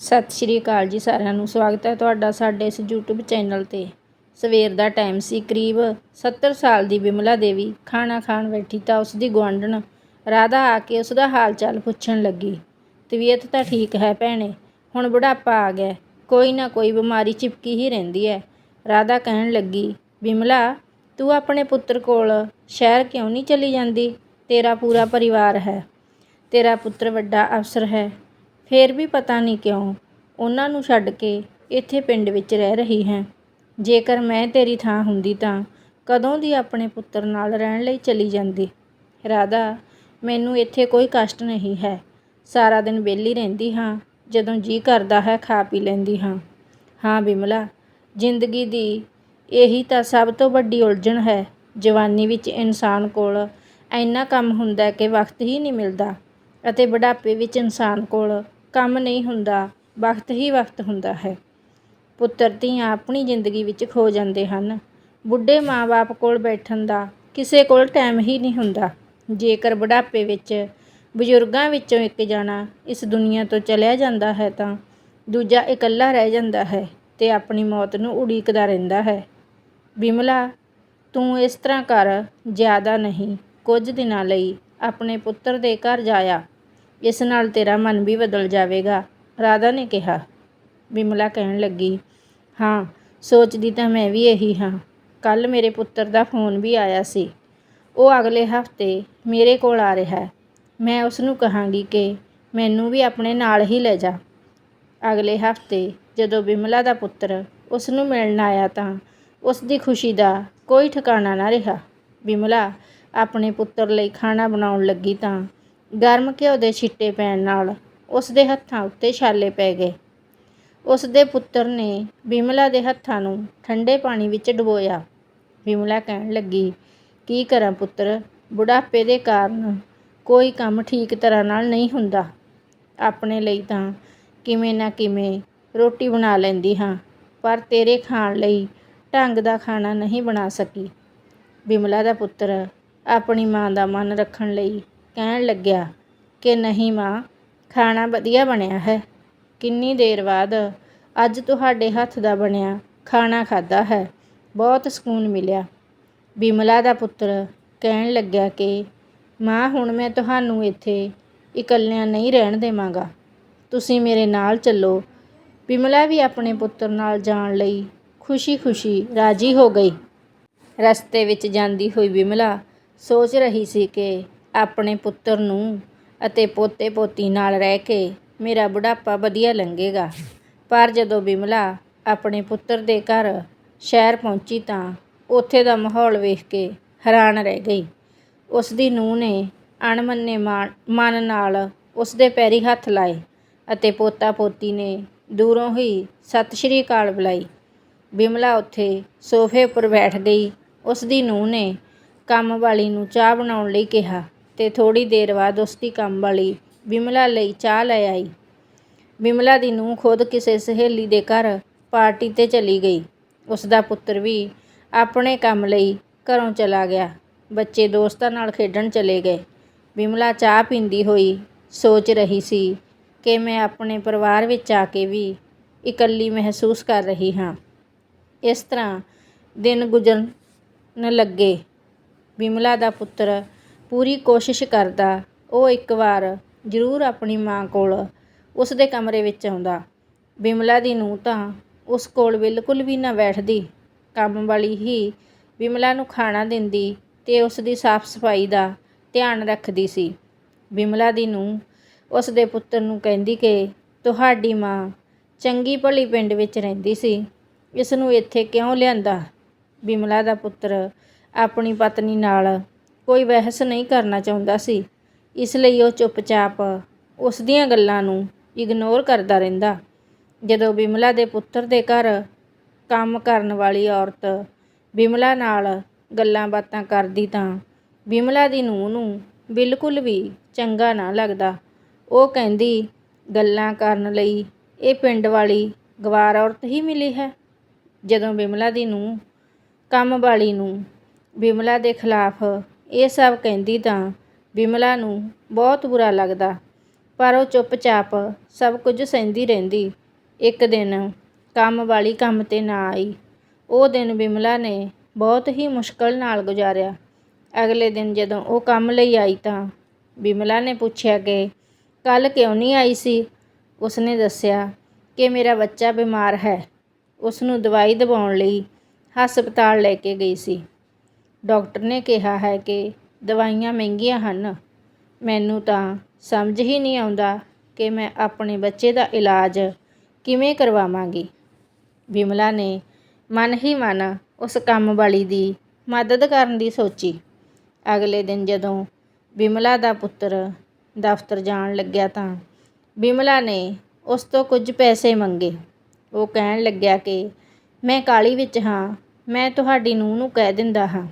ਸਤਿ ਸ਼੍ਰੀ ਅਕਾਲ ਜੀ ਸਾਰਿਆਂ ਨੂੰ। ਸਵਾਗਤ ਹੈ ਤੁਹਾਡਾ ਸਾਡੇ ਇਸ YouTube ਚੈਨਲ ਤੇ। ਸਵੇਰ ਦਾ ਟਾਈਮ ਸੀ, ਕਰੀਬ 70 ਸਾਲ ਦੀ ਬਿਮਲਾ ਦੇਵੀ ਖਾਣਾ ਖਾਣ ਬੈਠੀ ਤਾਂ ਉਸ ਦੀ ਗੁਆਂਢਣ ਰਾਧਾ ਆ ਕੇ ਉਸ ਦਾ ਹਾਲ ਚਾਲ ਪੁੱਛਣ ਲੱਗੀ। ਤਬੀਅਤ ਤਾਂ ਠੀਕ ਹੈ ਭੈਣੇ, ਹੁਣ ਬੁਢਾਪਾ ਆ ਗਿਆ, ਕੋਈ ਨਾ ਕੋਈ ਬਿਮਾਰੀ ਚਿਪਕੀ ਹੀ ਰਹਿੰਦੀ ਹੈ। ਰਾਧਾ ਕਹਿਣ ਲੱਗੀ, ਬਿਮਲਾ, ਤੂੰ ਆਪਣੇ ਪੁੱਤਰ ਕੋਲ ਸ਼ਹਿਰ ਕਿਉਂ ਨਹੀਂ ਚਲੀ ਜਾਂਦੀ? ਤੇਰਾ ਪੂਰਾ ਪਰਿਵਾਰ ਹੈ। ਤੇਰਾ ਪੁੱਤਰ ਵੱਡਾ ਅਫਸਰ ਹੈ। ਫਿਰ ਵੀ ਪਤਾ ਨਹੀਂ ਕਿਉਂ ਉਹਨਾਂ ਨੂੰ ਛੱਡ ਕੇ ਇੱਥੇ ਪਿੰਡ ਵਿੱਚ ਰਹਿ ਰਹੀ ਹੈ। ਜੇਕਰ ਮੈਂ ਤੇਰੀ ਥਾਂ ਹੁੰਦੀ ਤਾਂ ਕਦੋਂ ਦੀ ਆਪਣੇ ਪੁੱਤਰ ਨਾਲ ਰਹਿਣ ਲਈ ਚਲੀ ਜਾਂਦੀ? ਰਾਧਾ, ਮੈਨੂੰ ਇੱਥੇ ਕੋਈ ਕਸ਼ਟ ਨਹੀਂ ਹੈ। ਸਾਰਾ ਦਿਨ ਵਿਹਲੀ ਰਹਿੰਦੀ ਹਾਂ, ਜਦੋਂ ਜੀ ਕਰਦਾ ਹੈ ਖਾ ਪੀ ਲੈਂਦੀ ਹਾਂ। ਹਾਂ ਬਿਮਲਾ, ਜ਼ਿੰਦਗੀ ਦੀ ਇਹੀ ਤਾਂ ਸਭ ਤੋਂ ਵੱਡੀ ਉਲਝਣ ਹੈ। ਜਵਾਨੀ ਵਿੱਚ ਇਨਸਾਨ ਕੋਲ ਇੰਨਾ ਕੰਮ ਹੁੰਦਾ ਕਿ ਵਕਤ ਹੀ ਨਹੀਂ ਮਿਲਦਾ ਅਤੇ ਬੁਢਾਪੇ ਵਿੱਚ ਇਨਸਾਨ ਕੋਲ ਕੰਮ ਨਹੀਂ ਹੁੰਦਾ, ਵਕਤ ਹੀ ਵਕਤ ਹੁੰਦਾ ਹੈ। ਪੁੱਤਰ ਧੀਆਂ ਆਪਣੀ ਜ਼ਿੰਦਗੀ ਵਿੱਚ ਖੋ ਜਾਂਦੇ ਹਨ। ਬੁੱਢੇ ਮਾਂ-ਬਾਪ ਕੋਲ ਬੈਠਣ ਦਾ ਕਿਸੇ ਕੋਲ ਟਾਈਮ ਹੀ ਨਹੀਂ ਹੁੰਦਾ। ਜੇਕਰ ਬੁਢਾਪੇ ਵਿੱਚ ਬਜ਼ੁਰਗਾਂ ਵਿੱਚੋਂ ਇੱਕ ਜਾਣਾ ਇਸ ਦੁਨੀਆ ਤੋਂ ਚਲਿਆ ਜਾਂਦਾ ਹੈ ਤਾਂ ਦੂਜਾ ਇਕੱਲਾ ਰਹਿ ਜਾਂਦਾ ਹੈ ਤੇ ਆਪਣੀ ਮੌਤ ਨੂੰ ਉਡੀਕਦਾ ਰਹਿੰਦਾ ਹੈ। ਬਿਮਲਾ, ਤੂੰ ਇਸ ਤਰ੍ਹਾਂ ਕਰ, ਜ਼ਿਆਦਾ ਨਹੀਂ। ਕੁਝ ਦਿਨਾਂ ਲਈ ਆਪਣੇ ਪੁੱਤਰ ਦੇ ਘਰ ਜਾਇਆ ਇਸ ਨਾਲ ਤੇਰਾ ਮਨ ਵੀ ਬਦਲ ਜਾਵੇਗਾ। ਰਾਧਾ ਨੇ ਕਿਹਾ। ਬਿਮਲਾ ਕਹਿਣ ਲੱਗੀ, ਹਾਂ, ਸੋਚਦੀ ਤਾਂ ਮੈਂ ਵੀ ਇਹੀ ਹਾਂ। ਕੱਲ ਮੇਰੇ ਪੁੱਤਰ ਦਾ ਫੋਨ ਵੀ ਆਇਆ ਸੀ। ਉਹ ਅਗਲੇ ਹਫ਼ਤੇ ਮੇਰੇ ਕੋਲ ਆ ਰਿਹਾ ਹੈ। ਮੈਂ ਉਸ ਨੂੰ ਕਹਾਂਗੀ ਕਿ ਮੈਨੂੰ ਵੀ ਆਪਣੇ ਨਾਲ ਹੀ ਲੈ ਜਾ। ਅਗਲੇ ਹਫ਼ਤੇ ਜਦੋਂ ਬਿਮਲਾ ਦਾ ਪੁੱਤਰ ਉਸ ਨੂੰ ਮਿਲਣ ਆਇਆ ਤਾਂ ਉਸ ਦੀ ਖੁਸ਼ੀ ਦਾ ਕੋਈ ਠਿਕਾਣਾ ਨਾ ਰਿਹਾ। ਬਿਮਲਾ ਆਪਣੇ ਪੁੱਤਰ ਲਈ ਖਾਣਾ ਬਣਾਉਣ ਲੱਗੀ ਤਾਂ ਗਰਮ ਘਿਓ ਦੇ ਛਿੱਟੇ ਪੈਣ ਨਾਲ ਉਸ ਦੇ ਹੱਥਾਂ ਉੱਤੇ ਛਾਲੇ ਪੈ ਗਏ। ਉਸ ਦੇ ਪੁੱਤਰ ਨੇ ਬਿਮਲਾ ਦੇ ਹੱਥਾਂ ਨੂੰ ਠੰਡੇ ਪਾਣੀ ਵਿੱਚ ਡੁਬੋਇਆ। ਬਿਮਲਾ ਕਹਿਣ ਲੱਗੀ, ਕੀ ਕਰਾਂ ਪੁੱਤਰ? ਬੁਢਾਪੇ ਦੇ ਕਾਰਨ ਕੋਈ ਕੰਮ ਠੀਕ ਤਰ੍ਹਾਂ ਨਾਲ ਨਹੀਂ ਹੁੰਦਾ। ਆਪਣੇ ਲਈ ਤਾਂ ਕਿਵੇਂ ਨਾ ਕਿਵੇਂ ਰੋਟੀ ਬਣਾ ਲੈਂਦੀ ਹਾਂ, ਪਰ ਤੇਰੇ ਖਾਣ ਲਈ ਢੰਗ ਦਾ ਖਾਣਾ ਨਹੀਂ ਬਣਾ ਸਕੀ। ਬਿਮਲਾ ਦਾ ਪੁੱਤਰ ਆਪਣੀ ਮਾਂ ਦਾ ਮਨ ਰੱਖਣ ਲਈ ਕਹਿਣ ਲੱਗਿਆ ਕਿ ਨਹੀਂ ਮਾਂ, ਖਾਣਾ ਵਧੀਆ ਬਣਿਆ ਹੈ। ਕਿੰਨੀ ਦੇਰ ਬਾਅਦ ਅੱਜ ਤੁਹਾਡੇ ਹੱਥ ਦਾ ਬਣਿਆ ਖਾਣਾ ਖਾਦਾ ਹੈ। ਬਹੁਤ ਸਕੂਨ ਮਿਲਿਆ। ਬਿਮਲਾ ਦਾ ਪੁੱਤਰ ਕਹਿਣ ਲੱਗਿਆ ਕਿ, ਮਾਂ, ਹੁਣ ਮੈਂ ਤੁਹਾਨੂੰ ਇੱਥੇ ਇਕੱਲਿਆਂ ਨਹੀਂ ਰਹਿਣ ਦੇਵਾਂਗਾ। ਤੁਸੀਂ ਮੇਰੇ ਨਾਲ ਚੱਲੋ। ਬਿਮਲਾ ਵੀ ਆਪਣੇ ਪੁੱਤਰ ਨਾਲ ਜਾਣ ਲਈ ਖੁਸ਼ੀ-ਖੁਸ਼ੀ ਰਾਜੀ ਹੋ ਗਈ। ਰਸਤੇ ਵਿੱਚ ਜਾਂਦੀ ਹੋਈ ਬਿਮਲਾ ਸੋਚ ਰਹੀ ਸੀ ਕਿ ਆਪਣੇ ਪੁੱਤਰ ਨੂੰ ਅਤੇ ਪੋਤੇ ਪੋਤੀ ਨਾਲ ਰਹਿ ਕੇ ਮੇਰਾ ਬੁਢਾਪਾ ਵਧੀਆ ਲੰਘੇਗਾ। ਪਰ ਜਦੋਂ ਬਿਮਲਾ ਆਪਣੇ ਪੁੱਤਰ ਦੇ ਘਰ ਸ਼ਹਿਰ ਪਹੁੰਚੀ ਤਾਂ ਉੱਥੇ ਦਾ ਮਾਹੌਲ ਵੇਖ ਕੇ ਹੈਰਾਨ ਰਹਿ ਗਈ। ਉਸ ਦੀ ਨੂੰਹ ਨੇ ਅਣਮੰਨੇ ਮਾਣ- ਮਨ ਨਾਲ ਉਸ ਦੇ ਪੈਰੀ ਹੱਥ ਲਾਏ ਅਤੇ ਪੋਤਾ ਪੋਤੀ ਨੇ ਦੂਰੋਂ ਹੀ ਸਤਿ ਸ਼੍ਰੀ ਅਕਾਲ ਬੁਲਾਈ। ਬਿਮਲਾ ਉੱਥੇ ਸੋਫੇ ਉੱਪਰ ਬੈਠ ਗਈ। ਉਸ ਦੀ ਨੂੰਹ ਨੇ ਕੰਮ ਵਾਲੀ ਨੂੰ ਚਾਹ ਬਣਾਉਣ ਲਈ ਕਿਹਾ। ਤੇ ਥੋੜੀ ਦੇਰ ਬਾਅਦ ਉਸ ਦੀ ਕੰਮ ਵਾਲੀ ਬਿਮਲਾ ਲਈ ਚਾਹ ਲੈ ਆਈ। ਬਿਮਲਾ ਦੀ ਨੂੰਹ ਖੁਦ ਕਿਸੇ ਸਹੇਲੀ ਦੇ ਘਰ ਪਾਰਟੀ ਤੇ ਚਲੀ ਗਈ। ਉਸ ਦਾ ਪੁੱਤਰ ਵੀ ਆਪਣੇ ਕੰਮ ਲਈ ਘਰੋਂ ਚਲਾ ਗਿਆ। ਬੱਚੇ ਦੋਸਤਾਂ ਨਾਲ ਖੇਡਣ ਚਲੇ ਗਏ। ਬਿਮਲਾ ਚਾਹ ਪੀਂਦੀ ਹੋਈ ਸੋਚ ਰਹੀ ਸੀ ਕਿ ਮੈਂ ਆਪਣੇ ਪਰਿਵਾਰ ਵਿੱਚ ਆ ਕੇ ਵੀ ਇਕੱਲੀ ਮਹਿਸੂਸ ਕਰ ਰਹੀ ਹਾਂ। ਇਸ ਤਰ੍ਹਾਂ ਦਿਨ ਗੁਜ਼ਰਨ ਲੱਗੇ। ਬਿਮਲਾ ਦਾ ਪੁੱਤਰ ਪੂਰੀ ਕੋਸ਼ਿਸ਼ ਕਰਦਾ, ਉਹ ਇੱਕ ਵਾਰ ਜ਼ਰੂਰ ਆਪਣੀ ਮਾਂ ਕੋਲ ਉਸ ਦੇ ਕਮਰੇ ਵਿੱਚ ਆਉਂਦਾ। ਬਿਮਲਾ ਦੀ ਨੂੰਹ ਤਾਂ ਉਸ ਕੋਲ ਬਿਲਕੁਲ ਵੀ ਨਾ ਬੈਠਦੀ। ਕੰਮ ਵਾਲੀ ਹੀ ਬਿਮਲਾ ਨੂੰ ਖਾਣਾ ਦਿੰਦੀ ਤੇ ਉਸ ਦੀ ਸਾਫ਼ ਸਫ਼ਾਈ ਦਾ ਧਿਆਨ ਰੱਖਦੀ ਸੀ। ਬਿਮਲਾ ਦੀ ਨੂੰਹ ਉਸ ਦੇ ਪੁੱਤਰ ਨੂੰ ਕਹਿੰਦੀ ਕਿ ਤੁਹਾਡੀ ਮਾਂ ਚੰਗੀ ਭਲੀ ਪਿੰਡ ਵਿੱਚ ਰਹਿੰਦੀ ਸੀ, ਇਸ ਨੂੰ ਇੱਥੇ ਕਿਉਂ ਲਿਆਂਦਾ? ਬਿਮਲਾ ਦਾ ਪੁੱਤਰ ਆਪਣੀ ਪਤਨੀ ਨਾਲ ਕੋਈ ਬਹਿਸ ਨਹੀਂ ਕਰਨਾ ਚਾਹੁੰਦਾ ਸੀ। ਇਸ ਲਈ ਉਹ ਚੁੱਪਚਾਪ ਉਸ ਦੀਆਂ ਗੱਲਾਂ ਨੂੰ ਇਗਨੋਰ ਕਰਦਾ ਰਹਿੰਦਾ। ਜਦੋਂ ਬਿਮਲਾ ਦੇ ਪੁੱਤਰ ਦੇ ਘਰ ਕੰਮ ਕਰਨ ਵਾਲੀ ਔਰਤ ਬਿਮਲਾ ਨਾਲ ਗੱਲਾਂ ਬਾਤਾਂ ਕਰਦੀ ਤਾਂ ਬਿਮਲਾ ਦੀ ਨੂੰਹ ਨੂੰ ਬਿਲਕੁਲ ਵੀ ਚੰਗਾ ਨਾ ਲੱਗਦਾ। ਉਹ ਕਹਿੰਦੀ, ਗੱਲਾਂ ਕਰਨ ਲਈ ਇਹ ਪਿੰਡ ਵਾਲੀ ਗਵਾਰ ਔਰਤ ਹੀ ਮਿਲੀ ਹੈ। ਜਦੋਂ ਬਿਮਲਾ ਦੀ ਨੂੰਹ ਕੰਮ ਵਾਲੀ ਨੂੰ ਬਿਮਲਾ ਦੇ ਖਿਲਾਫ ਇਹ ਸਭ ਕਹਿੰਦੀ ਤਾਂ ਬਿਮਲਾ ਨੂੰ ਬਹੁਤ ਬੁਰਾ ਲੱਗਦਾ, ਪਰ ਉਹ ਚੁੱਪਚਾਪ ਸਭ ਕੁਝ ਸਹਿੰਦੀ ਰਹਿੰਦੀ। ਇੱਕ ਦਿਨ ਕੰਮ ਵਾਲੀ ਕੰਮ 'ਤੇ ਨਾ ਆਈ। ਉਹ ਦਿਨ ਬਿਮਲਾ ਨੇ ਬਹੁਤ ਹੀ ਮੁਸ਼ਕਲ ਨਾਲ ਗੁਜ਼ਾਰਿਆ। ਅਗਲੇ ਦਿਨ ਜਦੋਂ ਉਹ ਕੰਮ ਲਈ ਆਈ ਤਾਂ ਬਿਮਲਾ ਨੇ ਪੁੱਛਿਆ ਕਿ ਕੱਲ ਕਿਉਂ ਨਹੀਂ ਆਈ ਸੀ? ਉਸਨੇ ਦੱਸਿਆ ਕਿ ਮੇਰਾ ਬੱਚਾ ਬਿਮਾਰ ਹੈ। ਉਸ ਨੂੰ ਦਵਾਈ ਦਿਵਾਉਣ ਲਈ ਹਸਪਤਾਲ ਲੈ ਕੇ ਗਈ ਸੀ। ਡਾਕਟਰ ਨੇ ਕਿਹਾ ਹੈ ਕਿ ਦਵਾਈਆਂ ਮਹਿੰਗੀਆਂ ਹਨ। ਮੈਨੂੰ ਤਾਂ ਸਮਝ ਹੀ ਨਹੀਂ ਆਉਂਦਾ ਕਿ ਮੈਂ ਆਪਣੇ ਬੱਚੇ ਦਾ ਇਲਾਜ ਕਿਵੇਂ ਕਰਵਾਵਾਂਗੀ। ਬਿਮਲਾ ਨੇ ਮਨ ਹੀ ਮਨ ਉਸ ਕੰਮ ਵਾਲੀ ਦੀ ਮਦਦ ਕਰਨ ਦੀ ਸੋਚੀ। ਅਗਲੇ ਦਿਨ ਜਦੋਂ ਬਿਮਲਾ ਦਾ ਪੁੱਤਰ ਦਫ਼ਤਰ ਜਾਣ ਲੱਗਿਆ ਤਾਂ ਬਿਮਲਾ ਨੇ ਉਸ ਤੋਂ ਕੁਝ ਪੈਸੇ ਮੰਗੇ। ਉਹ ਕਹਿਣ ਲੱਗਿਆ ਕਿ ਮੈਂ ਕਾਲੀ ਵਿੱਚ ਹਾਂ, ਮੈਂ ਤੁਹਾਡੀ ਨੂੰਹ ਨੂੰ ਕਹਿ ਦਿੰਦਾ ਹਾਂ।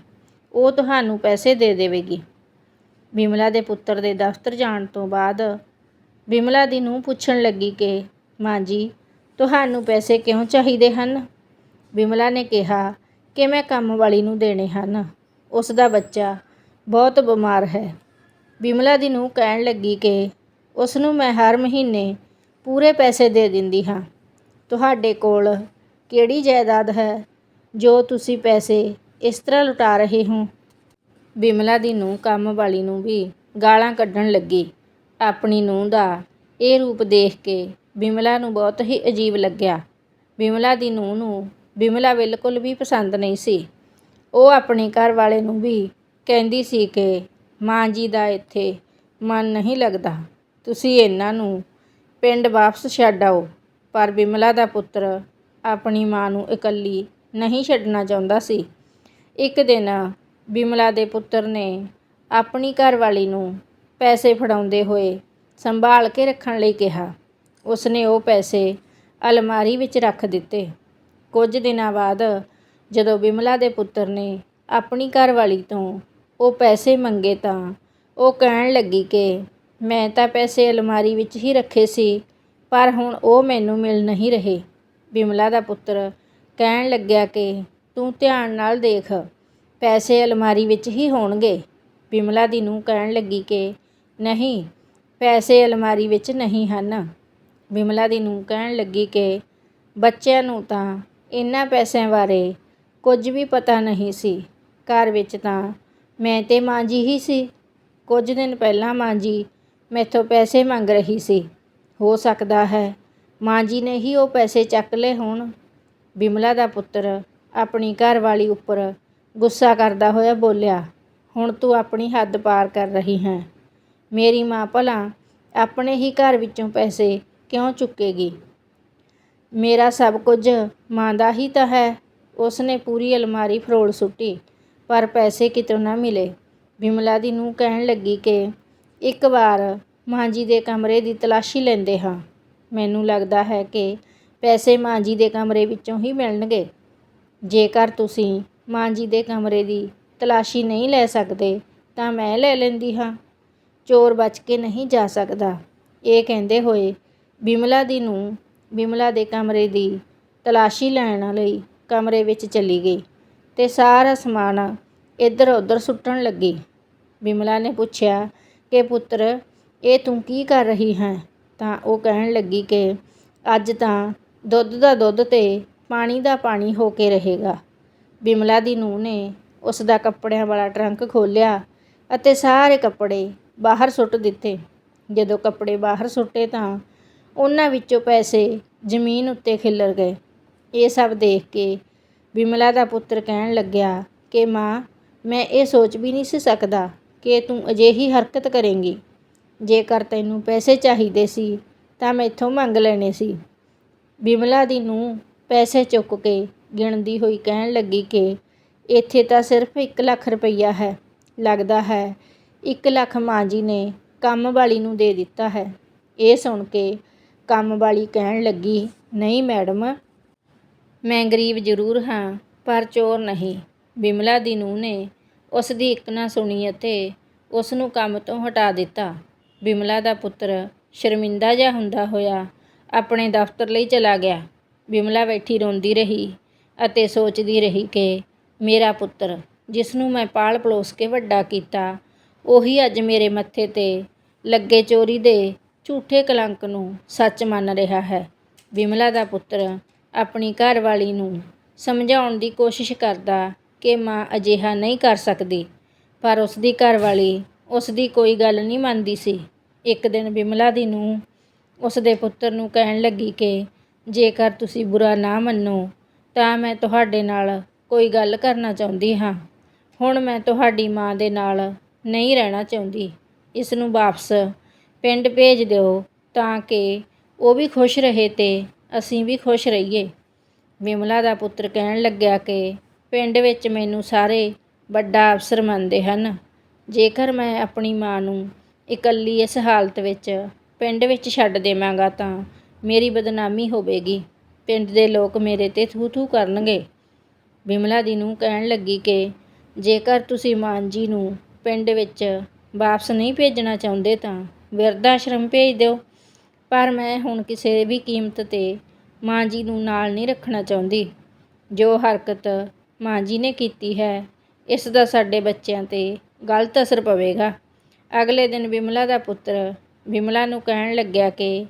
ਉਹ ਤੁਹਾਨੂੰ ਪੈਸੇ ਦੇ ਦੇਵੇਗੀ। ਬਿਮਲਾ ਦੇ ਪੁੱਤਰ ਦੇ ਦਫ਼ਤਰ ਜਾਣ ਤੋਂ ਬਾਅਦ ਬਿਮਲਾ ਦੀ ਨੂੰ ਪੁੱਛਣ ਲੱਗੀ ਕਿ, ਮਾਂ ਜੀ, ਤੁਹਾਨੂੰ ਪੈਸੇ ਕਿਉਂ ਚਾਹੀਦੇ ਹਨ? ਬਿਮਲਾ ਨੇ ਕਿਹਾ ਕਿ ਮੈਂ ਕੰਮ ਵਾਲੀ ਨੂੰ ਦੇਣੇ ਹਨ। ਉਸ ਦਾ ਬੱਚਾ ਬਹੁਤ ਬਿਮਾਰ ਹੈ। ਬਿਮਲਾ ਦੀ ਨੂੰ ਕਹਿਣ ਲੱਗੀ ਕਿ, ਉਸ ਨੂੰ ਮੈਂ ਹਰ ਮਹੀਨੇ ਪੂਰੇ ਪੈਸੇ ਦੇ ਦਿੰਦੀ ਹਾਂ। ਤੁਹਾਡੇ ਕੋਲ ਕਿਹੜੀ ਜਾਇਦਾਦ ਹੈ ਜੋ ਤੁਸੀਂ ਪੈਸੇ ਇਸ ਤਰ੍ਹਾਂ ਲੁਟਾ ਰਹੇ ਹੋ। ਬਿਮਲਾ ਦੀ ਨੂੰਹ ਕੰਮ ਵਾਲੀ ਨੂੰ ਵੀ ਗਾਲਾਂ ਕੱਢਣ ਲੱਗੀ। ਆਪਣੀ ਨੂੰਹ ਦਾ ਇਹ ਰੂਪ ਦੇਖ ਕੇ ਬਿਮਲਾ ਨੂੰ ਬਹੁਤ ਹੀ ਅਜੀਬ ਲੱਗਿਆ। ਬਿਮਲਾ ਦੀ ਨੂੰਹ ਨੂੰ ਬਿਮਲਾ ਬਿਲਕੁਲ ਵੀ ਪਸੰਦ ਨਹੀਂ ਸੀ। ਉਹ ਆਪਣੇ ਘਰ ਵਾਲੇ ਨੂੰ ਵੀ ਕਹਿੰਦੀ ਸੀ ਕਿ, ਮਾਂ ਜੀ ਦਾ ਇੱਥੇ ਮਨ ਨਹੀਂ ਲੱਗਦਾ। ਤੁਸੀਂ ਇਹਨਾਂ ਨੂੰ ਪਿੰਡ ਵਾਪਸ ਛੱਡ ਆਓ। ਪਰ ਬਿਮਲਾ ਦਾ ਪੁੱਤਰ ਆਪਣੀ ਮਾਂ ਨੂੰ ਇਕੱਲੀ ਨਹੀਂ ਛੱਡਣਾ ਚਾਹੁੰਦਾ ਸੀ। ਇੱਕ ਦਿਨ ਬਿਮਲਾ ਦੇ ਪੁੱਤਰ ਨੇ ਆਪਣੀ ਘਰਵਾਲੀ ਨੂੰ ਪੈਸੇ ਫੜਾਉਂਦੇ ਹੋਏ ਸੰਭਾਲ ਕੇ ਰੱਖਣ ਲਈ ਕਿਹਾ। ਉਸਨੇ ਉਹ ਪੈਸੇ ਅਲਮਾਰੀ ਵਿੱਚ ਰੱਖ ਦਿੱਤੇ। ਕੁਝ ਦਿਨਾਂ ਬਾਅਦ ਜਦੋਂ ਬਿਮਲਾ ਦੇ ਪੁੱਤਰ ਨੇ ਆਪਣੀ ਘਰਵਾਲੀ ਤੋਂ ਉਹ ਪੈਸੇ ਮੰਗੇ ਤਾਂ ਉਹ ਕਹਿਣ ਲੱਗੀ ਕਿ ਮੈਂ ਤਾਂ ਪੈਸੇ ਅਲਮਾਰੀ ਵਿੱਚ ਹੀ ਰੱਖੇ ਸੀ, ਪਰ ਹੁਣ ਉਹ ਮੈਨੂੰ ਮਿਲ ਨਹੀਂ ਰਹੇ। ਬਿਮਲਾ ਦਾ ਪੁੱਤਰ ਕਹਿਣ ਲੱਗਿਆ ਕਿ ਤੂੰ ਧਿਆਨ ਨਾਲ ਦੇਖ। ਪੈਸੇ ਅਲਮਾਰੀ ਵਿੱਚ ਹੀ ਹੋਣਗੇ। ਬਿਮਲਾ ਦੀ ਨੂੰ ਕਹਿਣ ਲੱਗੀ ਕਿ ਨਹੀਂ, ਪੈਸੇ ਅਲਮਾਰੀ ਵਿੱਚ ਨਹੀਂ ਹਨ। ਬਿਮਲਾ ਦੀ ਨੂੰ ਕਹਿਣ ਲੱਗੀ ਕਿ ਬੱਚਿਆਂ ਨੂੰ ਤਾਂ ਇਹਨਾਂ ਪੈਸਿਆਂ ਬਾਰੇ ਕੁਝ ਵੀ ਪਤਾ ਨਹੀਂ ਸੀ। ਘਰ ਵਿੱਚ ਤਾਂ ਮੈਂ ਤੇ ਮਾਂ ਜੀ ਹੀ ਸੀ। ਕੁਝ ਦਿਨ ਪਹਿਲਾਂ ਮਾਂ ਜੀ ਮੈਥੋਂ ਪੈਸੇ ਮੰਗ ਰਹੀ ਸੀ। ਹੋ ਸਕਦਾ ਹੈ ਮਾਂ ਜੀ ਨੇ ਹੀ ਉਹ ਪੈਸੇ ਚੱਕ ਲਏ ਹੋਣ। ਬਿਮਲਾ ਦਾ ਪੁੱਤਰ ਆਪਣੀ ਘਰਵਾਲੀ ਉੱਪਰ ਗੁੱਸਾ ਕਰਦਾ ਹੋਇਆ ਬੋਲਿਆ, ਹੁਣ ਤੂੰ ਆਪਣੀ ਹੱਦ ਪਾਰ ਕਰ ਰਹੀ ਹੈ। ਮੇਰੀ ਮਾਂ ਭਲਾ ਆਪਣੇ ਹੀ ਘਰ ਵਿੱਚੋਂ ਪੈਸੇ ਕਿਉਂ ਚੁੱਕੇਗੀ? ਮੇਰਾ ਸਭ ਕੁਝ ਮਾਂ ਦਾ ਹੀ ਤਾਂ ਹੈ। ਉਸਨੇ ਪੂਰੀ ਅਲਮਾਰੀ ਫਰੋਲ ਸੁੱਟੀ, ਪਰ ਪੈਸੇ ਕਿਤੋਂ ਨਾ ਮਿਲੇ। ਬਿਮਲਾ ਦੀ ਨੂੰ ਕਹਿਣ ਲੱਗੀ ਕਿ ਇੱਕ ਵਾਰ ਮਾਂ ਜੀ ਦੇ ਕਮਰੇ ਦੀ ਤਲਾਸ਼ੀ ਲੈਂਦੇ ਹਾਂ। ਮੈਨੂੰ ਲੱਗਦਾ ਹੈ ਕਿ ਪੈਸੇ ਮਾਂ ਜੀ ਦੇ ਕਮਰੇ ਵਿੱਚੋਂ ਹੀ ਮਿਲਣਗੇ। ਜੇਕਰ ਤੁਸੀਂ ਮਾਂ ਜੀ ਦੇ ਕਮਰੇ ਦੀ ਤਲਾਸ਼ੀ ਨਹੀਂ ਲੈ ਸਕਦੇ, ਤਾਂ ਮੈਂ ਲੈ ਲੈਂਦੀ ਹਾਂ। ਚੋਰ ਬਚ ਕੇ ਨਹੀਂ ਜਾ ਸਕਦਾ। ਇਹ ਕਹਿੰਦੇ ਹੋਏ ਬਿਮਲਾ ਦੀ ਨੂੰ ਬਿਮਲਾ ਦੇ ਕਮਰੇ ਦੀ ਤਲਾਸ਼ੀ ਲੈਣ ਲਈ ਕਮਰੇ ਵਿੱਚ ਚਲੀ ਗਈ ਤੇ ਸਾਰਾ ਸਮਾਨ ਇੱਧਰ ਉੱਧਰ ਸੁੱਟਣ ਲੱਗੀ। ਬਿਮਲਾ ਨੇ ਪੁੱਛਿਆ ਕਿ, ਪੁੱਤਰ, ਇਹ ਤੂੰ ਕੀ ਕਰ ਰਹੀ ਹੈ? ਤਾਂ ਉਹ ਕਹਿਣ ਲੱਗੀ ਕਿ, ਅੱਜ ਤਾਂ ਦੁੱਧ ਦਾ ਦੁੱਧ ਤੇ ਪਾਣੀ ਦਾ ਪਾਣੀ ਹੋ ਕੇ ਰਹੇਗਾ। ਬਿਮਲਾ ਦੀ ਨੂੰਹ ਨੇ ਉਸ ਦਾ ਕੱਪੜਿਆਂ ਵਾਲਾ ਟਰੰਕ ਖੋਲ੍ਹਿਆ ਅਤੇ ਸਾਰੇ ਕੱਪੜੇ ਬਾਹਰ ਸੁੱਟ ਦਿੱਤੇ। ਜਦੋਂ ਕੱਪੜੇ ਬਾਹਰ ਸੁੱਟੇ ਤਾਂ ਉਹਨਾਂ ਵਿੱਚੋਂ ਪੈਸੇ ਜ਼ਮੀਨ ਉੱਤੇ ਖਿੱਲਰ ਗਏ। ਇਹ ਸਭ ਦੇਖ ਕੇ ਬਿਮਲਾ ਦਾ ਪੁੱਤਰ ਕਹਿਣ ਲੱਗਿਆ ਕਿ, ਮਾਂ, ਮੈਂ ਇਹ ਸੋਚ ਵੀ ਨਹੀਂ ਸੀ ਸਕਦਾ ਕਿ ਤੂੰ ਅਜਿਹੀ ਹਰਕਤ ਕਰੇਂਗੀ। ਜੇਕਰ ਤੈਨੂੰ ਪੈਸੇ ਚਾਹੀਦੇ ਸੀ ਤਾਂ ਮੈਥੋਂ ਮੰਗ ਲੈਣੇ ਸੀ। ਬਿਮਲਾ ਦੀ ਨੂੰ ਪੈਸੇ ਚੁੱਕ ਕੇ ਗਿਣਦੀ ਹੋਈ ਕਹਿਣ ਲੱਗੀ ਕਿ ਇੱਥੇ ਤਾਂ ਸਿਰਫ 1 ਲੱਖ ਰੁਪਈਆ ਹੈ। ਲੱਗਦਾ ਹੈ 1 ਲੱਖ ਮਾਂ ਜੀ ਨੇ ਕੰਮ ਵਾਲੀ ਨੂੰ ਦੇ ਦਿੱਤਾ ਹੈ। ਇਹ ਸੁਣ ਕੇ ਕੰਮ ਵਾਲੀ ਕਹਿਣ ਲੱਗੀ, ਨਹੀਂ ਮੈਡਮ, ਮੈਂ ਗਰੀਬ ਜ਼ਰੂਰ ਹਾਂ, ਪਰ ਚੋਰ ਨਹੀਂ ਬਿਮਲਾ ਦੀ ਨੂੰਹ ਨੇ ਉਸ ਦੀ ਇੱਕ ਨਾ ਸੁਣੀ ਅਤੇ ਉਸ ਨੂੰ ਕੰਮ ਤੋਂ ਹਟਾ ਦਿੱਤਾ। ਬਿਮਲਾ ਦਾ ਪੁੱਤਰ ਸ਼ਰਮਿੰਦਾ ਜਿਹਾ ਹੁੰਦਾ ਹੋਇਆ ਆਪਣੇ ਦਫ਼ਤਰ ਲਈ ਚਲਾ ਗਿਆ। ਬਿਮਲਾ ਬੈਠੀ ਰੋਂਦੀ ਰਹੀ ਅਤੇ ਸੋਚਦੀ ਰਹੀ ਕਿ ਮੇਰਾ ਪੁੱਤਰ ਜਿਸ ਨੂੰ ਮੈਂ ਪਾਲ ਪਲੋਸ ਕੇ ਵੱਡਾ ਕੀਤਾ, ਉਹੀ ਅੱਜ ਮੇਰੇ ਮੱਥੇ ਤੇ ਲੱਗੇ ਚੋਰੀ ਦੇ ਝੂਠੇ ਕਲੰਕ ਨੂੰ ਸੱਚ ਮੰਨ ਰਿਹਾ ਹੈ। ਬਿਮਲਾ ਦਾ ਪੁੱਤਰ ਆਪਣੀ ਘਰਵਾਲੀ ਨੂੰ ਸਮਝਾਉਣ ਦੀ ਕੋਸ਼ਿਸ਼ ਕਰਦਾ ਕਿ ਮਾਂ ਅਜਿਹਾ ਨਹੀਂ ਕਰ ਸਕਦੀ, ਪਰ ਉਸ ਦੀ ਘਰਵਾਲੀ ਉਸ ਦੀ ਕੋਈ ਗੱਲ ਨਹੀਂ ਮੰਨਦੀ ਸੀ। ਇੱਕ ਦਿਨ ਬਿਮਲਾ ਦੀ ਨੂੰ ਉਸ ਦੇ ਪੁੱਤਰ ਨੂੰ ਕਹਿਣ ਲੱਗੀ ਕਿ ਜੇਕਰ ਤੁਸੀਂ ਬੁਰਾ ਨਾ ਮੰਨੋ, ਤਾਂ ਮੈਂ ਤੁਹਾਡੇ ਨਾਲ ਕੋਈ ਗੱਲ ਕਰਨਾ ਚਾਹੁੰਦੀ ਹਾਂ। ਹੁਣ ਮੈਂ ਤੁਹਾਡੀ ਮਾਂ ਦੇ ਨਾਲ ਨਹੀਂ ਰਹਿਣਾ ਚਾਹੁੰਦੀ। ਇਸ ਨੂੰ ਵਾਪਸ ਪਿੰਡ ਭੇਜ ਦਿਓ ਤਾਂ ਕਿ ਉਹ ਵੀ ਖੁਸ਼ ਰਹੇ ਤੇ ਅਸੀਂ ਵੀ ਖੁਸ਼ ਰਹੀਏ। ਵਿਮਲਾ ਦਾ ਪੁੱਤਰ ਕਹਿਣ ਲੱਗਿਆ ਕਿ ਪਿੰਡ ਵਿੱਚ ਮੈਨੂੰ ਸਾਰੇ ਵੱਡਾ ਅਫਸਰ ਮੰਨਦੇ ਹਨ। ਜੇਕਰ ਮੈਂ ਆਪਣੀ ਮਾਂ ਨੂੰ ਇਕੱਲੀ ਇਸ ਹਾਲਤ ਵਿੱਚ ਪਿੰਡ ਵਿੱਚ ਛੱਡ ਦੇਵਾਂਗਾ ਤਾਂ ਮੇਰੀ ਬਦਨਾਮੀ ਹੋਵੇਗੀ। ਪਿੰਡ ਦੇ ਲੋਕ ਮੇਰੇ ਤੇ ਥੂ ਥੂ ਕਰਨਗੇ। ਬਿਮਲਾ ਦੀ ਨੂੰ ਕਹਿਣ ਲੱਗੀ ਕਿ ਜੇਕਰ ਤੁਸੀਂ ਮਾਨ ਜੀ ਨੂੰ ਪਿੰਡ ਵਿੱਚ ਵਾਪਸ ਨਹੀਂ ਭੇਜਣਾ ਚਾਹੁੰਦੇ ਤਾਂ ਵਿਰਧ ਆਸ਼ਰਮ ਭੇਜ ਦਿਓ। ਪਰ ਮੈਂ ਹੁਣ ਕਿਸੇ ਵੀ ਕੀਮਤ ਤੇ ਮਾਂ ਜੀ ਨੂੰ ਨਾਲ ਨਹੀਂ ਰੱਖਣਾ ਚਾਹੁੰਦੀ। ਜੋ ਹਰਕਤ ਮਾਂ ਜੀ ਨੇ ਕੀਤੀ ਹੈ, ਇਸ ਦਾ ਸਾਡੇ ਬੱਚਿਆਂ ਤੇ ਗਲਤ ਅਸਰ ਪਵੇਗਾ। ਅਗਲੇ ਦਿਨ ਬਿਮਲਾ ਦਾ ਪੁੱਤਰ ਬਿਮਲਾ ਨੂੰ ਕਹਿਣ ਲੱਗਿਆ ਕਿ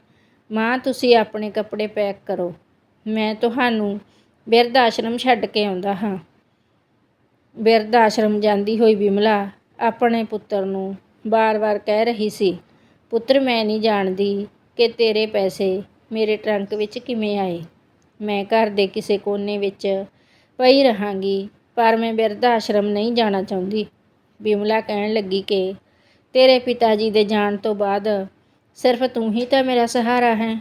ਮਾਂ, ਤੁਸੀਂ ਆਪਣੇ ਕੱਪੜੇ ਪੈਕ ਕਰੋ। ਮੈਂ ਤੁਹਾਨੂੰ ਬਿਰਧ ਆਸ਼ਰਮ ਛੱਡ ਕੇ ਆਉਂਦਾ ਹਾਂ। ਬਿਰਧ ਆਸ਼ਰਮ ਜਾਂਦੀ ਹੋਈ ਬਿਮਲਾ ਆਪਣੇ ਪੁੱਤਰ ਨੂੰ ਬਾਰ-ਬਾਰ ਕਹਿ ਰਹੀ ਸੀ, ਪੁੱਤਰ, ਮੈਂ ਨਹੀਂ ਜਾਣਦੀ ਕਿ ਤੇਰੇ ਪੈਸੇ ਮੇਰੇ ਟਰੰਕ ਵਿੱਚ ਕਿਵੇਂ ਆਏ। ਮੈਂ ਘਰ ਦੇ ਕਿਸੇ ਕੋਨੇ ਵਿੱਚ ਪਈ ਰਹਾਂਗੀ, ਪਰ ਮੈਂ ਬਿਰਧ ਆਸ਼ਰਮ ਨਹੀਂ ਜਾਣਾ ਚਾਹੁੰਦੀ। ਬਿਮਲਾ ਕਹਿਣ ਲੱਗੀ ਕਿ ਤੇਰੇ ਪਿਤਾ ਜੀ ਦੇ ਜਾਣ ਤੋਂ ਬਾਅਦ ਸਿਰਫ ਤੂੰ ਹੀ ਤਾਂ ਮੇਰਾ ਸਹਾਰਾ ਹੈ।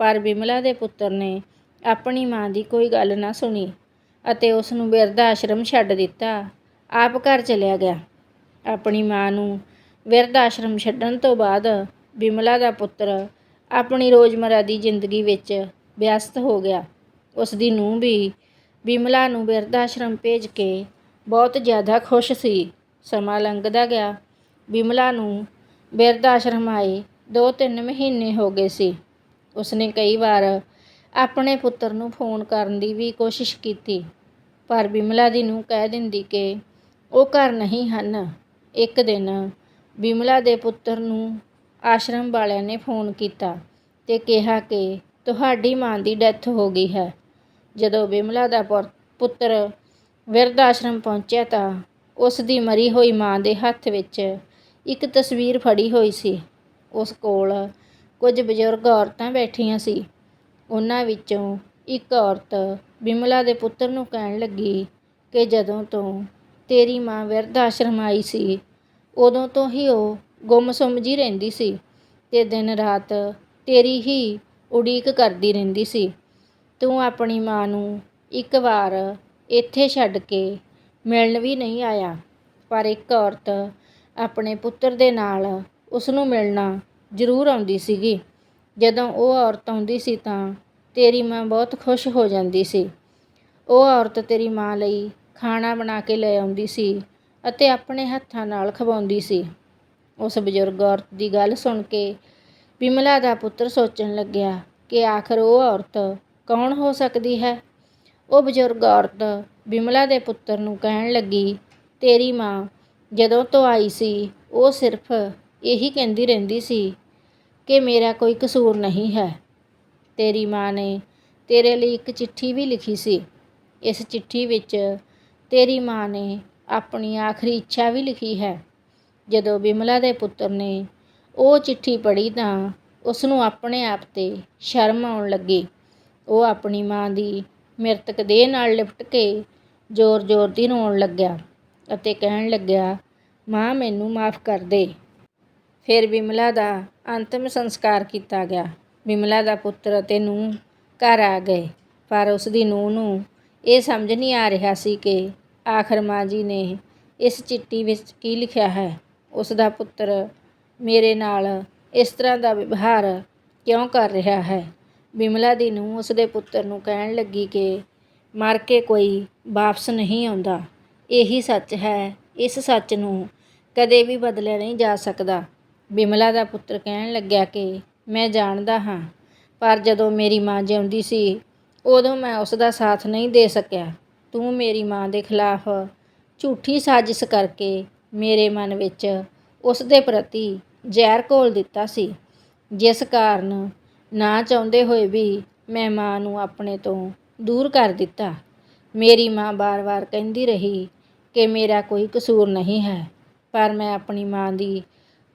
ਪਰ ਬਿਮਲਾ ਦੇ ਪੁੱਤਰ ਨੇ ਆਪਣੀ ਮਾਂ ਦੀ ਕੋਈ ਗੱਲ ਨਾ ਸੁਣੀ ਅਤੇ ਉਸ ਨੂੰ ਬਿਰਧ ਆਸ਼ਰਮ ਛੱਡ ਦਿੱਤਾ। ਆਪ ਘਰ ਚਲਿਆ ਗਿਆ। ਆਪਣੀ ਮਾਂ ਨੂੰ ਬਿਰਧ ਆਸ਼ਰਮ ਛੱਡਣ ਤੋਂ ਬਾਅਦ ਬਿਮਲਾ ਦਾ ਪੁੱਤਰ ਆਪਣੀ ਰੋਜ਼ਮਰਾ ਦੀ ਜ਼ਿੰਦਗੀ ਵਿੱਚ ਵਿਅਸਤ ਹੋ ਗਿਆ। ਉਸ ਦੀ ਨੂੰਹ ਵੀ ਬਿਮਲਾ ਨੂੰ ਬਿਰਧ ਆਸ਼ਰਮ ਭੇਜ ਕੇ ਬਹੁਤ ਜ਼ਿਆਦਾ ਖੁਸ਼ ਸੀ। ਸਮਾਂ ਲੰਘਦਾ ਗਿਆ। ਬਿਮਲਾ ਨੂੰ ਬਿਰਧ ਆਸ਼ਰਮ ਆਏ 2-3 ਮਹੀਨੇ ਹੋ ਗਏ ਸੀ। ਉਸਨੇ ਕਈ ਵਾਰ ਆਪਣੇ ਪੁੱਤਰ ਨੂੰ ਫੋਨ ਕਰਨ ਦੀ ਵੀ ਕੋਸ਼ਿਸ਼ ਕੀਤੀ, ਪਰ ਬਿਮਲਾ ਦੀ ਨੂੰ ਕਹਿ ਦਿੰਦੀ ਕਿ ਉਹ ਘਰ ਨਹੀਂ ਹਨ। ਇੱਕ ਦਿਨ ਬਿਮਲਾ ਦੇ ਪੁੱਤਰ ਨੂੰ ਆਸ਼ਰਮ ਵਾਲਿਆਂ ਨੇ ਫੋਨ ਕੀਤਾ ਤੇ ਕਿਹਾ ਕਿ ਤੁਹਾਡੀ ਮਾਂ ਦੀ ਡੈਥ ਹੋ ਗਈ ਹੈ। ਜਦੋਂ ਬਿਮਲਾ ਦਾ ਪੁਰ- ਪੁੱਤਰ ਬਿਰਧ ਆਸ਼ਰਮ ਪਹੁੰਚਿਆ ਤਾਂ ਉਸ ਦੀ ਮਰੀ ਹੋਈ ਮਾਂ ਦੇ ਹੱਥ ਵਿੱਚ ਇੱਕ ਤਸਵੀਰ ਫੜੀ ਹੋਈ ਸੀ। ਉਸ ਕੋਲ ਕੁਝ ਬਜ਼ੁਰਗ ਔਰਤਾਂ ਬੈਠੀਆਂ ਸੀ। ਉਹਨਾਂ ਵਿੱਚੋਂ ਇੱਕ ਔਰਤ ਬਿਮਲਾ ਦੇ ਪੁੱਤਰ ਨੂੰ ਕਹਿਣ ਲੱਗੀ ਕਿ ਜਦੋਂ ਤੋਂ ਤੇਰੀ ਮਾਂ ਬਿਰਧ ਆਸ਼ਰਮ ਆਈ ਸੀ, ਉਦੋਂ ਤੋਂ ਹੀ ਉਹ ਗੁੰਮਸੁੰਮ ਜੀ ਰਹਿੰਦੀ ਸੀ ਤੇ ਦਿਨ ਰਾਤ ਤੇਰੀ ਹੀ ਉਡੀਕ ਕਰਦੀ ਰਹਿੰਦੀ ਸੀ। ਤੂੰ ਆਪਣੀ ਮਾਂ ਨੂੰ ਇੱਕ ਵਾਰ ਇੱਥੇ ਛੱਡ ਕੇ ਮਿਲਣ ਵੀ ਨਹੀਂ ਆਇਆ, ਪਰ ਇੱਕ ਔਰਤ ਆਪਣੇ ਪੁੱਤਰ ਦੇ ਨਾਲ ਉਸ ਨੂੰ ਮਿਲਣਾ ਜ਼ਰੂਰ ਆਉਂਦੀ ਸੀਗੀ। ਜਦੋਂ ਉਹ ਔਰਤ ਆਉਂਦੀ ਸੀ ਤਾਂ ਤੇਰੀ ਮਾਂ ਬਹੁਤ ਖੁਸ਼ ਹੋ ਜਾਂਦੀ ਸੀ। ਉਹ ਔਰਤ ਤੇਰੀ ਮਾਂ ਲਈ ਖਾਣਾ ਬਣਾ ਕੇ ਲੈ ਆਉਂਦੀ ਸੀ ਅਤੇ ਆਪਣੇ ਹੱਥਾਂ ਨਾਲ ਖਵਾਉਂਦੀ ਸੀ। ਉਸ ਬਜ਼ੁਰਗ ਔਰਤ ਦੀ ਗੱਲ ਸੁਣ ਕੇ ਬਿਮਲਾ ਦਾ ਪੁੱਤਰ ਸੋਚਣ ਲੱਗਿਆ ਕਿ ਆਖਰ ਉਹ ਔਰਤ ਕੌਣ ਹੋ ਸਕਦੀ ਹੈ? ਉਹ ਬਜ਼ੁਰਗ ਔਰਤ ਬਿਮਲਾ ਦੇ ਪੁੱਤਰ ਨੂੰ ਕਹਿਣ ਲੱਗੀ, ਤੇਰੀ ਮਾਂ ਜਦੋਂ ਤੋਂ ਆਈ ਸੀ, ਉਹ ਸਿਰਫ ਇਹੀ ਕਹਿੰਦੀ ਰਹਿੰਦੀ ਸੀ ਕਿ ਮੇਰਾ ਕੋਈ ਕਸੂਰ ਨਹੀਂ ਹੈ। ਤੇਰੀ ਮਾਂ ਨੇ ਤੇਰੇ ਲਈ ਇੱਕ ਚਿੱਠੀ ਵੀ ਲਿਖੀ ਸੀ। ਇਸ ਚਿੱਠੀ ਵਿੱਚ ਤੇਰੀ ਮਾਂ ਨੇ ਆਪਣੀ ਆਖਰੀ ਇੱਛਾ ਵੀ ਲਿਖੀ ਹੈ। ਜਦੋਂ ਬਿਮਲਾ ਦੇ ਪੁੱਤਰ ਨੇ ਉਹ ਚਿੱਠੀ ਪੜ੍ਹੀ ਤਾਂ ਉਸ ਨੂੰ ਆਪਣੇ ਆਪ ਤੇ ਸ਼ਰਮ ਆਉਣ ਲੱਗੀ। ਉਹ ਆਪਣੀ ਮਾਂ ਦੀ ਮ੍ਰਿਤਕ ਦੇਹ ਨਾਲ ਲਿਪਟ ਕੇ ਜ਼ੋਰ-ਜ਼ੋਰ ਦੀ ਰੋਣ ਲੱਗਿਆ ਅਤੇ ਕਹਿਣ ਲੱਗਿਆ, ਮਾਂ, ਮੈਨੂੰ ਮਾਫ ਕਰ ਦੇ। ਫਿਰ ਬਿਮਲਾ ਦਾ ਅੰਤਿਮ ਸੰਸਕਾਰ ਕੀਤਾ ਗਿਆ। ਬਿਮਲਾ ਦਾ ਪੁੱਤਰ ਅਤੇ ਨੂੰਹ ਘਰ ਆ ਗਏ, ਪਰ ਉਸ ਦੀ ਨੂੰਹ ਨੂੰ ਇਹ ਸਮਝ ਨਹੀਂ ਆ ਰਿਹਾ ਸੀ ਕਿ ਆਖਰ ਮਾਂ ਜੀ ਨੇ ਇਸ ਚਿੱਠੀ ਵਿੱਚ ਕੀ ਲਿਖਿਆ ਹੈ। ਉਸ ਦਾ ਪੁੱਤਰ ਮੇਰੇ ਨਾਲ ਇਸ ਤਰ੍ਹਾਂ ਦਾ ਵਿਵਹਾਰ ਕਿਉਂ ਕਰ ਰਿਹਾ ਹੈ? ਬਿਮਲਾ ਦੀ ਨੂੰਹ ਉਸ ਦੇ ਪੁੱਤਰ ਨੂੰ ਕਹਿਣ ਲੱਗੀ ਕਿ ਮਰ ਕੇ ਕੋਈ ਵਾਪਸ ਨਹੀਂ ਆਉਂਦਾ। ਇਹੀ ਸੱਚ ਹੈ, ਇਸ ਸੱਚ ਨੂੰ ਕਦੇ ਵੀ ਬਦਲਿਆ ਨਹੀਂ ਜਾ ਸਕਦਾ। ਬਿਮਲਾ ਦਾ ਪੁੱਤਰ ਕਹਿਣ ਲੱਗਿਆ ਕਿ ਮੈਂ ਜਾਣਦਾ ਹਾਂ, ਪਰ ਜਦੋਂ ਮੇਰੀ ਮਾਂ ਜਿਉਂਦੀ ਸੀ, ਉਦੋਂ ਮੈਂ ਉਸ ਦਾ ਸਾਥ ਨਹੀਂ ਦੇ ਸਕਿਆ। ਤੂੰ ਮੇਰੀ ਮਾਂ ਦੇ ਖਿਲਾਫ ਝੂਠੀ ਸਾਜ਼ਿਸ਼ ਕਰਕੇ ਮੇਰੇ ਮਨ ਵਿੱਚ ਉਸ ਦੇ ਪ੍ਰਤੀ ਜ਼ਹਿਰ ਘੋਲ ਦਿੱਤਾ ਸੀ। ਜਿਸ ਕਾਰਨ ਨਾ ਚਾਹੁੰਦੇ ਹੋਏ ਵੀ ਮੈਂ ਮਾਂ ਨੂੰ ਆਪਣੇ ਤੋਂ ਦੂਰ ਕਰ ਦਿੱਤਾ। ਮੇਰੀ ਮਾਂ ਬਾਰ-ਬਾਰ ਕਹਿੰਦੀ ਰਹੀ ਕਿ ਮੇਰਾ ਕੋਈ ਕਸੂਰ ਨਹੀਂ ਹੈ, ਪਰ ਮੈਂ ਆਪਣੀ ਮਾਂ ਦੀ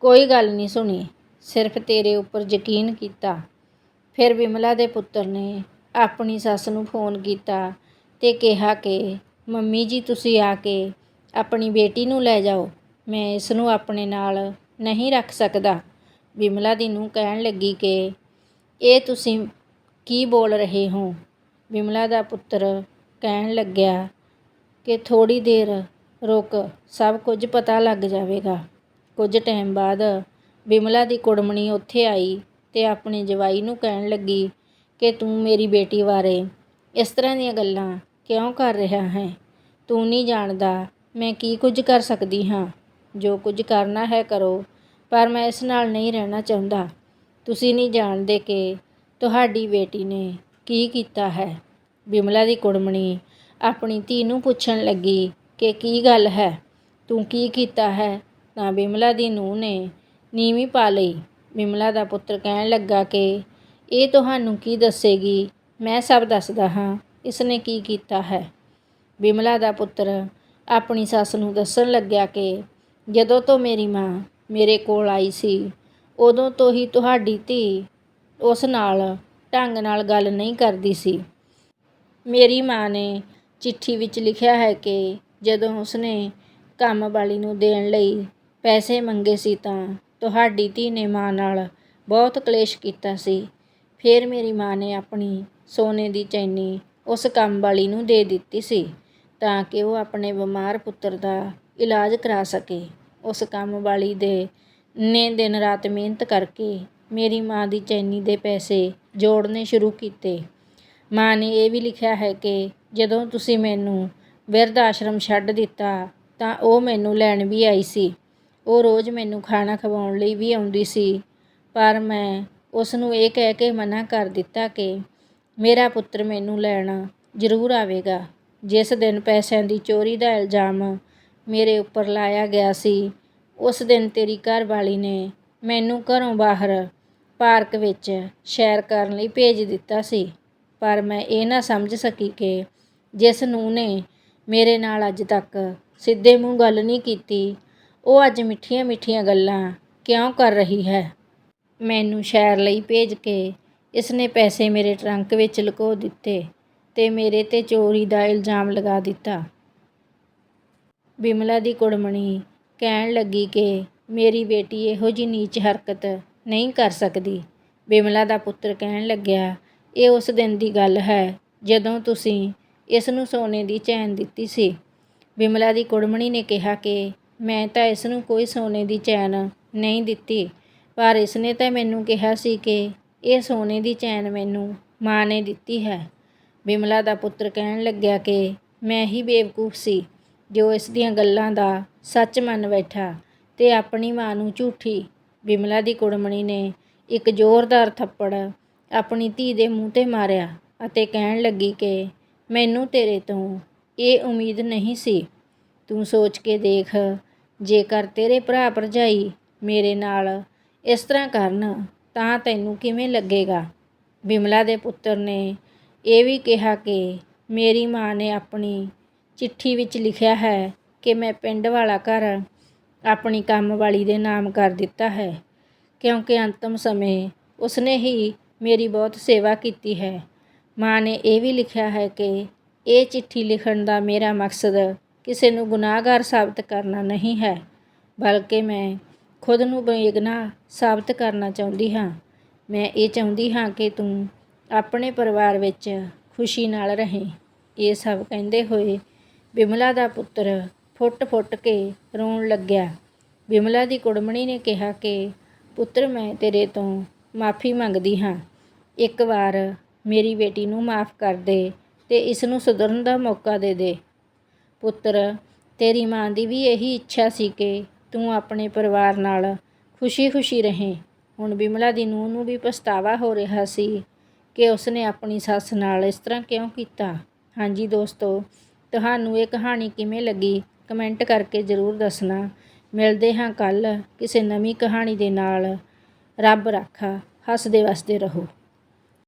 ਕੋਈ ਗੱਲ ਨਹੀਂ ਸੁਣੀ। ਸਿਰਫ ਤੇਰੇ ਉੱਪਰ ਯਕੀਨ ਕੀਤਾ। ਫਿਰ ਵਿਮਲਾ ਦੇ ਪੁੱਤਰ ਨੇ ਆਪਣੀ ਸੱਸ ਨੂੰ ਫੋਨ ਕੀਤਾ ਤੇ ਕਿਹਾ ਕਿ, ਮੰਮੀ ਜੀ, ਤੁਸੀਂ ਆ ਕੇ ਆਪਣੀ ਬੇਟੀ ਨੂੰ ਲੈ ਜਾਓ। ਮੈਂ ਇਸ ਨੂੰ ਆਪਣੇ ਨਾਲ ਨਹੀਂ ਰੱਖ ਸਕਦਾ। ਵਿਮਲਾ ਦੀ ਨੂੰ ਕਹਿਣ ਲੱਗੀ ਕਿ, ਇਹ ਤੁਸੀਂ ਕੀ ਬੋਲ ਰਹੇ ਹੋ? ਵਿਮਲਾ ਦਾ ਪੁੱਤਰ ਕਹਿਣ ਲੱਗਿਆ ਕਿ ਥੋੜੀ ਦੇਰ ਰੁਕ, ਸਭ ਕੁਝ ਪਤਾ ਲੱਗ ਜਾਵੇਗਾ। ਕੁਝ ਟਾਈਮ ਬਾਅਦ ਵਿਮਲਾ ਦੀ ਕੁੜਮਣੀ ਉੱਥੇ ਆਈ ਤੇ ਆਪਣੇ ਜਵਾਈ ਨੂੰ ਕਹਿਣ ਲੱਗੀ ਕਿ ਤੂੰ ਮੇਰੀ ਬੇਟੀ ਬਾਰੇ ਇਸ ਤਰ੍ਹਾਂ ਦੀਆਂ ਗੱਲਾਂ ਕਿਉਂ ਕਰ ਰਿਹਾ ਹੈ? ਤੂੰ ਨਹੀਂ ਜਾਣਦਾ ਮੈਂ ਕੀ ਕੁਝ ਕਰ ਸਕਦੀ ਹਾਂ। ਜੋ ਕੁਝ ਕਰਨਾ ਹੈ ਕਰੋ, ਪਰ ਮੈਂ ਇਸ ਨਾਲ ਨਹੀਂ ਰਹਿਣਾ ਚਾਹੁੰਦਾ। ਤੁਸੀਂ ਨਹੀਂ ਜਾਣਦੇ ਕਿ ਤੁਹਾਡੀ ਬੇਟੀ ਨੇ ਕੀ ਕੀਤਾ ਹੈ। ਬਿਮਲਾ ਦੀ ਕੁੜਮਣੀ ਆਪਣੀ ਧੀ ਨੂੰ ਪੁੱਛਣ ਲੱਗੀ ਕਿ ਕੀ ਗੱਲ ਹੈ? ਤੂੰ ਕੀ ਕੀਤਾ ਹੈ? ਤਾਂ ਬਿਮਲਾ ਦੀ ਨੂੰਹ ਨੇ ਨੀਵੀਂ ਪਾ ਲਈ। ਬਿਮਲਾ ਦਾ ਪੁੱਤਰ ਕਹਿਣ ਲੱਗਾ ਕਿ, ਇਹ ਤੁਹਾਨੂੰ ਕੀ ਦੱਸੇਗੀ? ਮੈਂ ਸਭ ਦੱਸਦਾ ਹਾਂ। ਇਸ ਨੇ ਕੀ ਕੀਤਾ ਹੈ? ਬਿਮਲਾ ਦਾ ਪੁੱਤਰ ਆਪਣੀ ਸੱਸ ਨੂੰ ਦੱਸਣ ਲੱਗਿਆ ਕਿ, ਜਦੋਂ ਤੋਂ ਮੇਰੀ ਮਾਂ ਮੇਰੇ ਕੋਲ ਆਈ ਸੀ, ਉਦੋਂ ਤੋਂ ਹੀ ਤੁਹਾਡੀ ਧੀ ਉਸ ਨਾਲ ਢੰਗ ਨਾਲ ਗੱਲ ਨਹੀਂ ਕਰਦੀ ਸੀ। ਮੇਰੀ ਮਾਂ ਨੇ ਚਿੱਠੀ ਵਿੱਚ ਲਿਖਿਆ ਹੈ ਕਿ ਜਦੋਂ ਉਸਨੇ ਕੰਮ ਵਾਲੀ ਨੂੰ ਦੇਣ ਲਈ ਪੈਸੇ ਮੰਗੇ ਸੀ ਤਾਂ ਤੁਹਾਡੀ ਧੀ ਨੇ ਮਾਂ ਨਾਲ ਬਹੁਤ ਕਲੇਸ਼ ਕੀਤਾ ਸੀ। ਫਿਰ ਮੇਰੀ ਮਾਂ ਨੇ ਆਪਣੀ ਸੋਨੇ ਦੀ ਚੈਨੀ ਉਸ ਕੰਮ ਵਾਲੀ ਨੂੰ ਦੇ ਦਿੱਤੀ ਸੀ ਤਾਂ ਕਿ ਉਹ ਆਪਣੇ ਬਿਮਾਰ ਪੁੱਤਰ ਦਾ ਇਲਾਜ ਕਰਾ ਸਕੇ। ਉਸ ਕੰਮ ਵਾਲੀ ਦੇ ਨੇ ਦਿਨ ਰਾਤ ਮਿਹਨਤ ਕਰਕੇ ਮੇਰੀ ਮਾਂ ਦੀ ਚੈਨੀ ਦੇ ਪੈਸੇ ਜੋੜਨੇ ਸ਼ੁਰੂ ਕੀਤੇ। ਮਾਂ ਨੇ ਇਹ ਵੀ ਲਿਖਿਆ ਹੈ ਕਿ ਜਦੋਂ ਤੁਸੀਂ ਮੈਨੂੰ ਬਿਰਧ ਆਸ਼ਰਮ ਛੱਡ ਦਿੱਤਾ ਤਾਂ ਉਹ ਮੈਨੂੰ ਲੈਣ ਵੀ ਆਈ ਸੀ। ਉਹ ਰੋਜ਼ ਮੈਨੂੰ ਖਾਣਾ ਖਵਾਉਣ ਲਈ ਵੀ ਆਉਂਦੀ ਸੀ, ਪਰ ਮੈਂ ਉਸ ਨੂੰ ਇਹ ਕਹਿ ਕੇ ਮਨਾ ਕਰ ਦਿੱਤਾ ਕਿ ਮੇਰਾ ਪੁੱਤਰ ਮੈਨੂੰ ਲੈਣ ਜ਼ਰੂਰ ਆਵੇਗਾ। ਜਿਸ ਦਿਨ ਪੈਸਿਆਂ ਦੀ ਚੋਰੀ ਦਾ ਇਲਜ਼ਾਮ ਮੇਰੇ ਉੱਪਰ ਲਾਇਆ ਗਿਆ ਸੀ, ਉਸ ਦਿਨ ਤੇਰੀ ਘਰ ਵਾਲੀ ਨੇ ਮੈਨੂੰ ਘਰੋਂ ਬਾਹਰ ਪਾਰਕ ਵਿੱਚ ਸੈਰ ਕਰਨ ਲਈ ਭੇਜ ਦਿੱਤਾ ਸੀ। ਪਰ ਮੈਂ ਇਹ ਨਾ ਸਮਝ ਸਕੀ ਕਿ ਜਿਸ ਨੂੰ ਨੇ ਮੇਰੇ ਨਾਲ ਅੱਜ ਤੱਕ ਸਿੱਧੇ ਮੂੰਹ ਗੱਲ ਨਹੀਂ ਕੀਤੀ ਉਹ ਅੱਜ ਮਿੱਠੀਆਂ ਮਿੱਠੀਆਂ ਗੱਲਾਂ ਕਿਉਂ ਕਰ ਰਹੀ ਹੈ? ਮੈਨੂੰ ਸ਼ਹਿਰ ਲਈ ਭੇਜ ਕੇ ਇਸਨੇ ਪੈਸੇ ਮੇਰੇ ਟਰੰਕ ਵਿੱਚ ਲੁਕੋ ਦਿੱਤੇ ਤੇ ਮੇਰੇ ਤੇ ਚੋਰੀ ਦਾ ਇਲਜ਼ਾਮ ਲਗਾ ਦਿੱਤਾ। ਬਿਮਲਾ ਦੀ ਕੁੜਮਣੀ ਕਹਿਣ ਲੱਗੀ ਕਿ ਮੇਰੀ ਬੇਟੀ ਇਹੋ ਜੀ ਨੀਚ ਹਰਕਤ ਨਹੀਂ ਕਰ ਸਕਦੀ। ਬਿਮਲਾ ਦਾ ਪੁੱਤਰ ਕਹਿਣ ਲੱਗਿਆ, ਇਹ ਉਸ ਦਿਨ ਦੀ ਗੱਲ ਹੈ ਜਦੋਂ ਤੁਸੀਂ ਇਸ ਨੂੰ ਸੋਨੇ ਦੀ ਚੈਨ ਦਿੱਤੀ ਸੀ। ਬਿਮਲਾ ਦੀ ਕੁੜਮਣੀ ਨੇ ਕਿਹਾ ਕਿ ਮੈਂ ਤਾਂ ਇਸ ਨੂੰ ਕੋਈ ਸੋਨੇ ਦੀ ਚੈਨ ਨਹੀਂ ਦਿੱਤੀ, ਪਰ ਇਸ ਨੇ ਤਾਂ ਮੈਨੂੰ ਕਿਹਾ ਸੀ ਕਿ ਇਹ ਸੋਨੇ ਦੀ ਚੈਨ ਮੈਨੂੰ ਮਾਂ ਨੇ ਦਿੱਤੀ ਹੈ। ਬਿਮਲਾ ਦਾ ਪੁੱਤਰ ਕਹਿਣ ਲੱਗਿਆ ਕਿ ਮੈਂ ਹੀ ਬੇਵਕੂਫ ਸੀ, ਜੋ ਇਸ ਦੀਆਂ ਗੱਲਾਂ ਦਾ ਸੱਚ ਮੰਨ ਬੈਠਾ ਤੇ ਆਪਣੀ ਮਾਂ ਨੂੰ ਝੂਠੀ। ਬਿਮਲਾ ਦੀ ਕੁੜਮਣੀ ਨੇ ਇੱਕ ਜ਼ੋਰਦਾਰ ਥੱਪੜ ਆਪਣੀ ਧੀ ਦੇ ਮੂੰਹ ਤੇ ਮਾਰਿਆ ਅਤੇ ਕਹਿਣ ਲੱਗੀ ਕਿ ਮੈਨੂੰ ਤੇਰੇ ਤੋਂ ਇਹ ਉਮੀਦ ਨਹੀਂ ਸੀ। ਤੂੰ ਸੋਚ ਕੇ ਦੇਖ ਜੇਕਰ ਤੇਰੇ ਭਰਾ ਭਰਜਾਈ ਮੇਰੇ ਨਾਲ ਇਸ ਤਰ੍ਹਾਂ ਕਰਨ, ਤਾਂ ਤੈਨੂੰ ਕਿਵੇਂ ਲੱਗੇਗਾ? ਬਿਮਲਾ ਦੇ ਪੁੱਤਰ ਨੇ ਇਹ ਵੀ ਕਿਹਾ ਕਿ ਮੇਰੀ ਮਾਂ ਨੇ ਆਪਣੀ ਚਿੱਠੀ ਵਿੱਚ ਲਿਖਿਆ ਹੈ ਕਿ ਮੈਂ ਪਿੰਡ ਵਾਲਾ ਘਰ ਆਪਣੀ ਕੰਮ ਵਾਲੀ ਦੇ ਨਾਮ ਕਰ ਦਿੱਤਾ ਹੈ, ਕਿਉਂਕਿ ਅੰਤਮ ਸਮੇਂ ਉਸਨੇ ਹੀ ਮੇਰੀ ਬਹੁਤ ਸੇਵਾ ਕੀਤੀ ਹੈ। ਮਾਂ ਨੇ ਇਹ ਵੀ ਲਿਖਿਆ ਹੈ ਕਿ ਇਹ ਚਿੱਠੀ ਲਿਖਣ ਦਾ ਮੇਰਾ ਮਕਸਦ ਕਿਸੇ ਨੂੰ ਗੁਨਾਹਗਾਰ ਸਾਬਤ ਕਰਨਾ ਨਹੀਂ ਹੈ, ਬਲਕਿ ਮੈਂ ਖੁਦ ਨੂੰ ਬੇਗੁਨਾਹ ਸਾਬਤ ਕਰਨਾ ਚਾਹੁੰਦੀ ਹਾਂ। ਮੈਂ ਇਹ ਚਾਹੁੰਦੀ ਹਾਂ ਕਿ ਤੂੰ ਆਪਣੇ ਪਰਿਵਾਰ ਵਿੱਚ ਖੁਸ਼ੀ ਨਾਲ ਰਹੇ। ਇਹ ਸਭ ਕਹਿੰਦੇ ਹੋਏ ਬਿਮਲਾ ਦਾ ਪੁੱਤਰ ਫੁੱਟ-ਫੁੱਟ ਕੇ ਰੋਣ ਲੱਗਿਆ। ਬਿਮਲਾ ਦੀ ਕੁੜਮਣੀ ਨੇ ਕਿਹਾ ਕਿ, ਪੁੱਤਰ, ਮੈਂ ਤੇਰੇ ਤੋਂ ਮਾਫੀ ਮੰਗਦੀ ਹਾਂ। ਇੱਕ ਵਾਰ ਮੇਰੀ ਬੇਟੀ ਨੂੰ ਮਾਫ ਕਰ ਦੇ ਤੇ ਇਸ ਨੂੰ ਸੁਧਰਨ ਦਾ ਮੌਕਾ ਦੇ ਦੇ। ਪੁੱਤਰ, ਤੇਰੀ ਮਾਂ ਦੀ ਵੀ ਇਹੀ ਇੱਛਾ ਸੀ ਕਿ ਤੂੰ ਆਪਣੇ ਪਰਿਵਾਰ ਨਾਲ ਖੁਸ਼ੀ-ਖੁਸ਼ੀ ਰਹੇ। ਹੁਣ ਬਿਮਲਾ ਦੀ ਨੂੰਹ ਨੂੰ ਵੀ ਪਛਤਾਵਾ ਹੋ ਰਿਹਾ ਸੀ ਕਿ ਉਸਨੇ ਆਪਣੀ ਸੱਸ ਨਾਲ ਇਸ ਤਰ੍ਹਾਂ ਕਿਉਂ ਕੀਤਾ। ਹਾਂਜੀ ਦੋਸਤੋ, ਤੁਹਾਨੂੰ ਇਹ ਕਹਾਣੀ ਕਿਵੇਂ ਲੱਗੀ ਕਮੈਂਟ ਕਰਕੇ ਜ਼ਰੂਰ ਦੱਸਣਾ। ਮਿਲਦੇ ਹਾਂ ਕੱਲ ਕਿਸੇ ਨਵੀਂ ਕਹਾਣੀ ਦੇ ਨਾਲ। ਰੱਬ ਰਾਖਾ, ਹੱਸਦੇ ਵਸਦੇ ਰਹੋ।